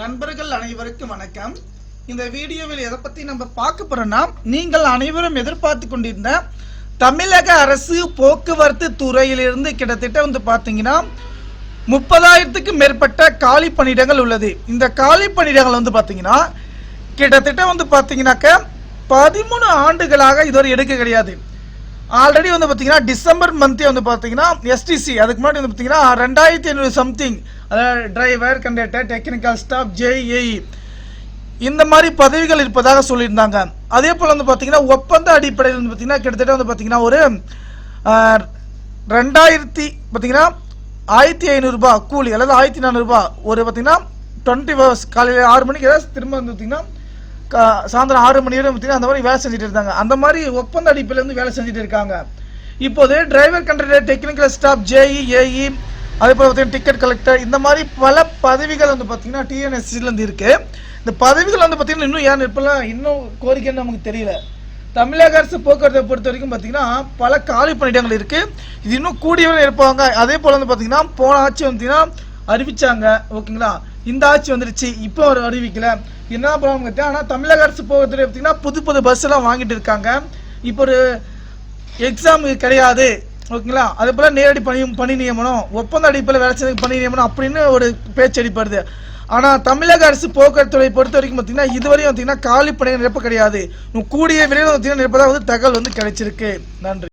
நண்பர்கள் அனைவருக்கும் வணக்கம். இந்த வீடியோவில் எதை பத்தி நம்ம பார்க்க போறோம்னா நீங்கள் அனைவரும் எதிர்பார்த்து கொண்டிருந்த தமிழக அரசு போக்குவரத்து துறையிலிருந்து கிட்டத்தட்ட வந்து பார்த்தீங்கன்னா முப்பதாயிரத்துக்கும் மேற்பட்ட காலி பணியிடங்கள் உள்ளது. இந்த காலி பணியிடங்கள் வந்து பார்த்தீங்கன்னா கிட்டத்தட்ட வந்து பார்த்தீங்கன்னாக்க பதிமூணு ஆண்டுகளாக இதுவரை எடுக்க கிடையாது. ஆல்ரெடி வந்து பார்த்தீங்கன்னா டிசம்பர் மந்த்தே வந்து பார்த்தீங்கன்னா எஸ்டிசி அதுக்கு முன்னாடி வந்து பார்த்தீங்கன்னா ரெண்டாயிரத்தி ஐநூறு சம்திங் அதாவது driver conductor technical staff JE AE இந்த மாதிரி பதவிகள் இருப்பதாக சொல்லியிருந்தாங்க. அதே போல் வந்து பார்த்தீங்கன்னா ஒப்பந்த அடிப்படையில் வந்து பார்த்தீங்கன்னா கிட்டத்தட்ட வந்து பார்த்தீங்கன்னா ஒரு ரெண்டாயிரத்தி பார்த்தீங்கன்னா ஆயிரத்தி ஐநூறுரூபா கூலி அல்லது ஆயிரத்தி நானூறுபா ஒரு பார்த்தீங்கன்னா டுவெண்ட்டி ஹவர்ஸ் காலையில் ஆறு மணிக்கு ஏதாவது திரும்ப வந்து பார்த்தீங்கன்னா சாயந்தரம் ஆறு மணி வரை பார்த்தீங்கன்னா அந்த மாதிரி வேலை செஞ்சுட்டு இருந்தாங்க. அந்த மாதிரி ஒப்பந்த அடிப்பிலேருந்து வேலை செஞ்சுட்டு இருக்காங்க. இப்போது driver conductor technical staff JE AE அதே போல் பார்த்தீங்கன்னா டிக்கெட் கலெக்டர் இந்த மாதிரி பல பதவிகள் வந்து பார்த்தீங்கன்னா டிஎன்எஸ்சிலேருந்து இருக்குது இந்த பதவிகள் வந்து பார்த்தீங்கன்னா இன்னும் ஏன் இப்போலாம் இன்னும் கோரிக்கைன்னு நமக்கு தெரியல. தமிழக அரசு போக்குவரத்தை பொறுத்த வரைக்கும் பார்த்தீங்கன்னா பல காலி பணியிடங்கள் இருக்குது இது இன்னும் கூடியவர்கள் இருப்பாங்க. அதே போல் வந்து பார்த்தீங்கன்னா போன ஆட்சி வந்தீங்கன்னா அறிவிச்சாங்க ஓகேங்களா? இந்த ஆட்சி வந்துருச்சு இப்போ ஒரு அறிவிக்கல. என்ன ப்ராப்ளம் கேட்டேன் ஆனால் தமிழக அரசு போக்குவரத்து பார்த்தீங்கன்னா புது புது பஸ் எல்லாம் வாங்கிட்டு இருக்காங்க. இப்போ ஒரு எக்ஸாம் கிடையாது ஓகேங்களா? அதே போல் நேரடி பணி பணி நியமனம் ஒப்பந்த அடிப்படையில் வேலை செய்ய பணி நியமனம் அப்படின்னு ஒரு பேச்சு அடிப்படுது. ஆனால் தமிழக அரசு போக்குவரத்துறை பொறுத்த வரைக்கும் பார்த்தீங்கன்னா இதுவரையும் பார்த்தீங்கன்னா காலி பணிகள் நிரப்ப கிடையாது. கூடிய விரைவில் பார்த்தீங்கன்னா நிரப்பதாக வந்து தகவல் வந்து கிடைச்சிருக்கு. நன்றி.